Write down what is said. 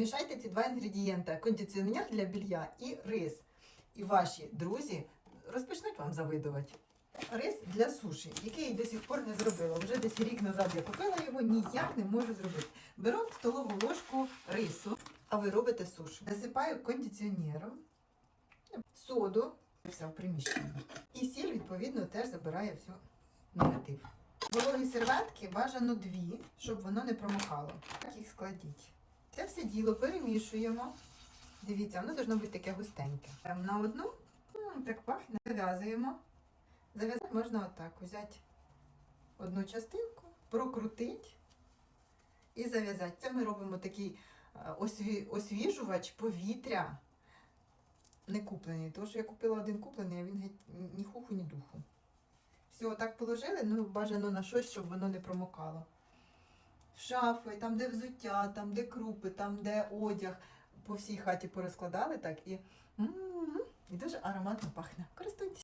Змішайте ці два інгредієнти: кондиціонер для білья і рис. І ваші друзі розпочнуть вам завидувати. Рис для суші, який я до сих пор не зробила. Вже десь рік назад я купила його, ніяк не можу зробити. Беру столову ложку рису, а ви робите суші. Засипаю кондиціонером, соду, все в приміщенні. І сіль, відповідно, теж забирає всю негатив. Вологі серветки бажано дві, щоб воно не промокало. Так їх складіть. Це все діло перемішуємо. Дивіться, воно должно бути таке густеньке. На одну, так пахне, зав'язуємо. Зав'язати можна отак. Взяти одну частинку, прокрутити і зав'язати. Це ми робимо такий е, освіжувач повітря. Не куплений, тому що я купила один куплений, а він геть ні хуху, ні духу. Все, так положили, ну бажано на щось, щоб воно не промокало. Шафи, там, де взуття, там, де крупи, там, де одяг. По всій хаті порозкладали так і, і дуже ароматно пахне. Користуйтесь.